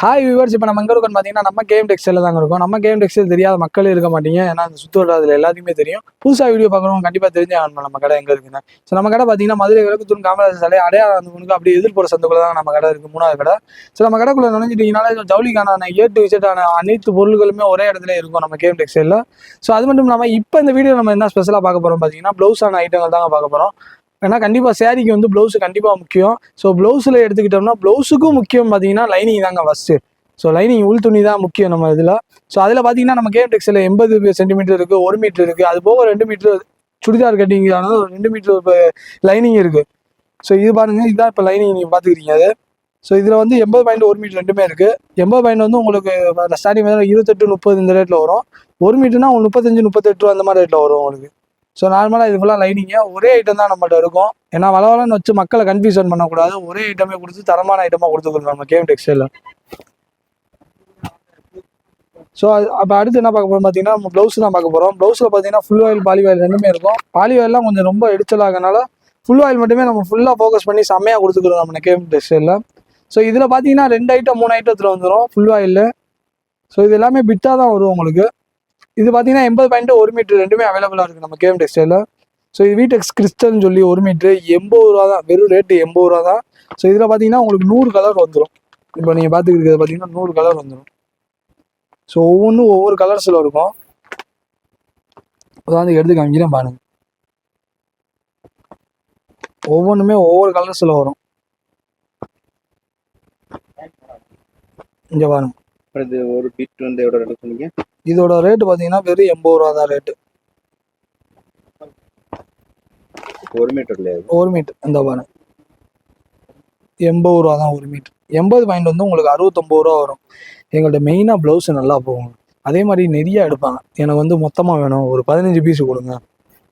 Hi viewers இப்போ நம்ம எங்கே இருக்கோம்னு பார்த்தீங்கன்னா நம்ம கேம் டெக்ஸ்டைல தாங்க இருக்கும். நம்ம கேம் டெக்ஸ்டைல் தெரியாத மக்களே இருக்க மாட்டீங்க. ஏன்னா அந்த சுற்று வட்டாரத்தில் எல்லாத்தையுமே தெரியும். புதுசாக வீடியோ பார்க்குறவங்க கண்டிப்பாக தெரிஞ்ச ஆகணும். நம்ம கடை எங்கே இருக்குன்னு. ஸோ நம்ம கடை பார்த்தீங்கன்னா மதுரை கிழக்கு தூண் காமராஜர் சாலை அடையாளம் அந்த முனுக்கு அப்படியே எதிர்ப்புற சந்துக்குள்ள தான் நம்ம கடை இருக்குது மூணாவது கடை. ஸோ நம்ம கடைக்குள்ள நினைஞ்சிட்டிங்கனால ஜவுளிக்கான ஏ டு அனைத்து பொருட்களுமே ஒரே இடத்துல இருக்கும் நம்ம கேம் டெக்ஸ்டைலில் ஸோ அது மட்டும் இல்லாமல் இப்போ இந்த வீடியோ நம்ம என்ன ஸ்பெஷலாக பார்க்க போகிறோம் பார்த்தீங்கன்னா ப்ளவுஸான ஐட்டங்கள் தாங்க பார்க்க போகிறோம் ஏன்னா கண்டிப்பாக சேரீக்கு வந்து ப்ளவுஸ் கண்டிப்பாக முக்கியம். ஸோ ப்ளவுஸில் எடுத்துக்கிட்டோம்னா ப்ளவுஸுக்கும் முக்கியம் பார்த்தீங்கன்னா லைனிங் தாங்க ஃபஸ்ட்டு ஸோ லைனிங் உள் துணி தான் முக்கியம் நம்ம இதில். ஸோ அதில் பார்த்தீங்கன்னா நம்ம கேம் டெக்ஸில் எண்பது சென்டிமீட்டர் இருக்குது ஒரு மீட்டர் இருக்குது அது போக ரெண்டு மீட்டர் சுடிதார் கட்டிங் ஒரு ரெண்டு மீட்டர் இப்போ லைனிங் இருக்குது ஸோ இது பாருங்க இதுதான் இப்போ லைனிங் நீங்கள் பார்த்துக்கிறீங்க அது. ஸோ இதில் வந்து எண்பது பாயிண்ட் ஒரு மீட்டர் ரெண்டுமே இருக்குது எண்பது பாயிண்ட் வந்து உங்களுக்கு ஸ்டார்டிங் இருபத்தெட்டு முப்பது இந்த ரேட்டில் வரும். ஒரு மீட்டர்னா உங்களுக்கு முப்பத்தஞ்சு முப்பத்தெட்டு அந்த மாதிரி ரேட்டில் வரும் உங்களுக்கு. ஸோ நார்மலாக இது ஃபுல்லாக லைனிங்க ஒரே ஐட்டம் தான் நம்மள்ட்ட இருக்கும். ஏன்னா வளவலன்னு வச்சு மக்களை கன்ஃபியூஷன் பண்ணக்கூடாது. ஒரே ஐட்டமே கொடுத்து தரமான ஐட்டமாக கொடுத்துருக்கோம் நம்ம கேம் டெக்ஸ்டைலில் ஸோ அப்போ அடுத்து என்ன பார்க்க போகிறோம் பார்த்தீங்கன்னா நம்ம ப்ளவுஸ் தான் பார்க்க போகிறோம் ப்ளவுஸில் பார்த்தீங்கன்னா ஃபுல் ஆயில் பாலி ஆயில் ரெண்டுமே இருக்கும். பாலி ஆயிலெலாம் கொஞ்சம் ரொம்ப எடிச்சலாகனால ஃபுல் ஆயில் மட்டுமே நம்ம ஃபுல்லாக ஃபோக்கஸ் பண்ணி செம்மையாக கொடுத்துக்கிறோம் நம்ம கேம் டெக்ஸ்டைலில் ஸோ இதில் பார்த்தீங்கன்னா ரெண்டு ஐட்டம் மூணு ஐட்டத்தில் வந்துடும் ஃபுல் ஆயிலில் ஸோ இது எல்லாமே பிட்டாக தான் வரும் உங்களுக்கு. இது பார்த்தீங்கன்னா எண்பது பாயிண்ட் ஒரு மீட்டர் ரெண்டுமே அவைலபிளாக இருக்குது நம்ம கேஎம் டெக்ஸ்டைலில் ஸோ இது வீட்டெக்ஸ் கிறிஸ்டல்னு சொல்லி ஒரு மீட்ரு எண்பது ரூபா தான். வெறும் ரேட்டு எண்பது ரூபா தான். ஸோ இதில் பார்த்தீங்கன்னா உங்களுக்கு நூறு கலர் வந்துடும் இப்போ நீங்கள் பார்த்துக்கிறது பார்த்தீங்கன்னா நூறு கலர் வந்துடும் ஸோ ஒவ்வொன்றும் ஒவ்வொரு கலர்ஸில் இருக்கும். அதாவது எடுத்து காமிக்கிறேன் பாருங்க. ஒவ்வொன்றுமே ஒவ்வொரு கலர்ஸில் வரும். இங்கே பாருங்க. இது ஒரு பிட் வந்து எவ்வளோ சொன்னீங்க? இதோட ரேட்டு பார்த்தீங்கன்னா வெறும் எண்பது ரூபா தான் ரேட்டு ஒரு மீட்டர்ல ஒரு மீட்டர் இந்த பாருங்க. எண்பது ரூபா தான் ஒரு மீட்டர் எண்பது பாயிண்ட் வந்து உங்களுக்கு அறுபத்தொம்பது ரூபா வரும். எங்கள்கிட்ட மெயினாக ப்ளவுஸ் நல்லா போகும். அதே மாதிரி நிறைய எடுப்பாங்க. எனக்கு வந்து மொத்தமாக வேணும். ஒரு பதினஞ்சு பீஸ் கொடுங்க.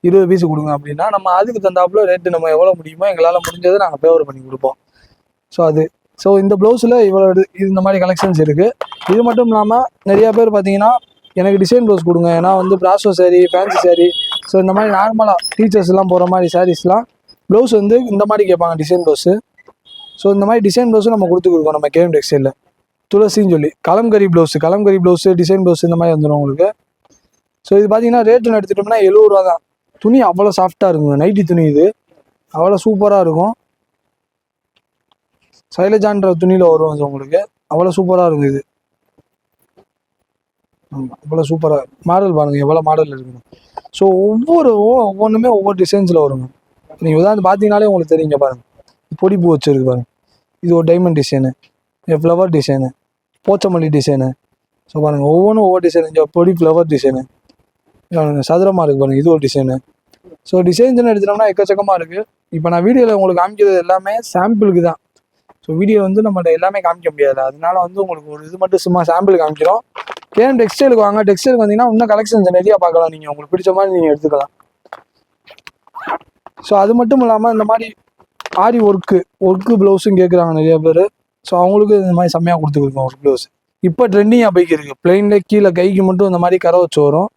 இருபது பீஸ் கொடுங்க அப்படின்னா நம்ம அதுக்கு தந்தாப்புல ரேட்டு நம்ம எவ்வளோ முடியுமோ எங்களால் முடிஞ்சதை நாங்கள் ஃபேவர் பண்ணி கொடுப்போம். ஸோ அது. ஸோ இந்த ப்ளவுஸில் இவ்வளோ இது இந்த மாதிரி கலெக்ஷன்ஸ் இருக்குது இது மட்டும் இல்லாமல் நிறைய பேர் பார்த்தீங்கன்னா எனக்கு டிசைன் ப்ளவுஸ் கொடுங்க. ஏன்னா வந்து ப்ராசோ சாரி ஃபேன்சி சாரி ஸோ இந்த மாதிரி நார்மலாக டீச்சர்ஸ்லாம் போகிற மாதிரி சாரீஸ்லாம் ப்ளவுஸ் வந்து இந்த மாதிரி கேட்பாங்க டிசைன் ப்ளவுஸு ஸோ இந்த மாதிரி டிசைன் ப்ளவுஸும் நம்ம கொடுத்து கொடுக்கோம் நம்ம கேம் டெக்ஸ்டைலில் துளசின்னு சொல்லி Kalamkari blouse Kalamkari blouse design blouse இந்த மாதிரி வந்துடும் உங்களுக்கு. ஸோ இது பார்த்தீங்கன்னா ரேட்டுன்னு எடுத்துட்டோம்னா எழுபது ரூபா தான். துணி அவ்வளோ சாஃப்டாக இருக்குங்க நைட்டி துணி இது. அவ்வளோ சூப்பராக இருக்கும். சைலஜான்ற துணியில் வரும் உங்களுக்கு. அவ்வளோ சூப்பராக இருக்கும் இது. ஆமாம் அவ்வளோ சூப்பராக மாடல் பாருங்கள் எவ்வளோ மாடல் இருக்குங்க ஸோ ஒவ்வொரு ஒவ்வொன்றுமே ஒவ்வொரு டிசைன்ஸில் வருங்க. நீங்கள் உதாரணம் பார்த்தீங்கனாலே உங்களுக்கு தெரியுங்க பாருங்கள் பொடி பூ வச்சுருக்கு பாருங்கள் இது ஒரு டைமண்ட் டிசைனு இது flower design Pochampally design so பாருங்கள் ஒவ்வொன்றும் ஒவ்வொரு டிசைன் இங்கே பொடி ஃப்ளவர் டிசைனு சதுரமாக இருக்குது பாருங்கள் இது ஒரு டிசைனு ஸோ டிசைன்ஸ்னு எடுத்துட்டோம்னா எக்கச்சக்கமாக இருக்குது இப்போ நான் வீடியோவில் உங்களுக்கு காமிக்கிறது எல்லாமே சாம்பிளுக்கு தான். ஸோ வீடியோ வந்து நம்மள்ட்ட எல்லாமே காமிக்க முடியாது அதனால வந்து உங்களுக்கு ஒரு இது மட்டும் சும்மா சாம்பிள் காமிக்கிறோம். கேஎம் டெக்ஸ்டைலுக்கு வாங்க? டெக்ஸ்டைலுக்கு வந்தீங்கன்னா இன்னும் கலெக்ஷன்ஸ் நிறைய பார்க்கலாம் நீங்கள் உங்களுக்கு பிடிச்ச மாதிரி நீங்கள் எடுத்துக்கலாம். ஸோ அது மட்டும் இல்லாமல் இந்த மாதிரி ஆரி ஒர்க்கு ஒர்க்கு ப்ளவுஸும் கேட்குறாங்க நிறைய பேர். ஸோ அவங்களுக்கு இந்த மாதிரி செம்மையாக கொடுத்துருக்கோம் ஒரு ப்ளவுஸ் இப்போ ட்ரெண்டிங்காக பைக் இருக்குது பிளெயினில் கீழே கைக்கு மட்டும் இந்த மாதிரி கரை வச்சு வரும்.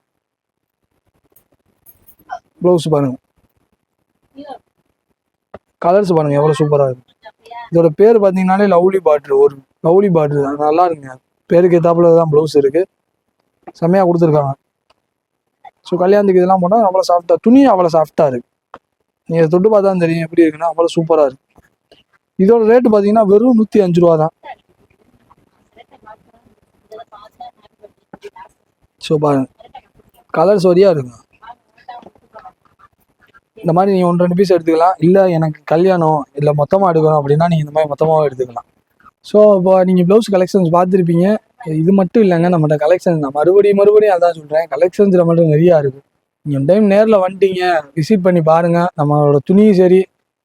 ப்ளவுஸ் பாருங்க. கலர்ஸ் பாருங்க எவ்வளோ சூப்பராக இருக்கு. இதோட பேர் பார்த்தீங்கன்னாலே லவ்லி பாட்ரு ஒரு லவ்லி பாட்ரு நல்லா இருக்குங்க. பேருக்கு ஏத்தாப்புல தான் ப்ளவுஸ் இருக்குது செம்மையாக கொடுத்துருக்காங்க. ஸோ கல்யாணத்துக்கு இதெல்லாம் போனால் அவ்வளோ சாஃப்டாக துணி அவ்வளோ சாஃப்டாக இருக்குது நீங்கள் தொட்டு பார்த்தா தெரியும் எப்படி இருக்குன்னா அவ்வளோ சூப்பராக இருக்குது இதோட ரேட்டு பார்த்தீங்கன்னா வெறும் நூற்றி அஞ்சு ரூபா தான். ஸோ பாருங்க. கலர்ஸ் வரியாக இருக்குங்க இந்த மாதிரி நீங்கள் ஒன்று ரெண்டு பீஸ் எடுத்துக்கலாம். இல்லை எனக்கு கல்யாணம் இல்லை மொத்தமாக எடுக்கணும் அப்படின்னா நீங்கள் இந்த மாதிரி மொத்தமாகவும் எடுத்துக்கலாம். ஸோ இப்போ நீங்கள் ப்ளவுஸ் கலெக்ஷன்ஸ் பார்த்துருப்பீங்க. இது மட்டும் இல்லைங்க நம்மகிட்ட கலெக்ஷன்ஸ் நான் மறுபடியும் மறுபடியும் அதான் சொல்கிறேன் கலெக்ஷன்ஸ் நம்மகிட்ட நிறையா இருக்குது நீங்கள் டைம் நேரில் வந்துட்டீங்க விசிட் பண்ணி பாருங்கள் நம்மளோட துணியும் சரி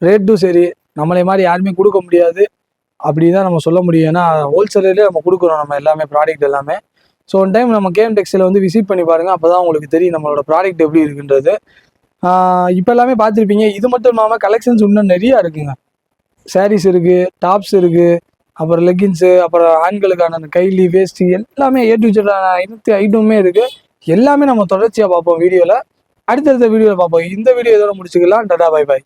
ரேட்டும் சரி நம்மளை மாதிரி யாருமே கொடுக்க முடியாது. அப்படி தான் நம்ம சொல்ல முடியும். ஏன்னா ஹோல்சேலே நம்ம கொடுக்குறோம் நம்ம எல்லாமே ப்ராடக்ட் எல்லாமே. ஸோ ஒன் டைம் நம்ம கேம் டெக்ஸ்டைல வந்து விசிட் பண்ணி பாருங்கள் அப்போ தான் உங்களுக்கு தெரியும் நம்மளோட ப்ராடக்ட் எப்படி இருக்குன்றது. இப்போ எல்லாமே பார்த்துருப்பீங்க. இது மட்டும் இல்லாமல் கலெக்ஷன்ஸ் இன்னும் நிறையா இருக்குங்க. சாரீஸ் இருக்குது டாப்ஸ் இருக்குது அப்புறம் லெகின்ஸு அப்புறம் ஆண்களுக்கான அந்த கைலி வேஷ்டி எல்லாமே ஏ டு அனைத்து ஐட்டமுமே இருக்குது எல்லாமே நம்ம தொடர்ச்சியாக பார்ப்போம் வீடியோவில் அடுத்தடுத்த வீடியோவில் பார்ப்போம். இந்த வீடியோ இதோட முடிச்சுக்கலாம். டடா பை பாய்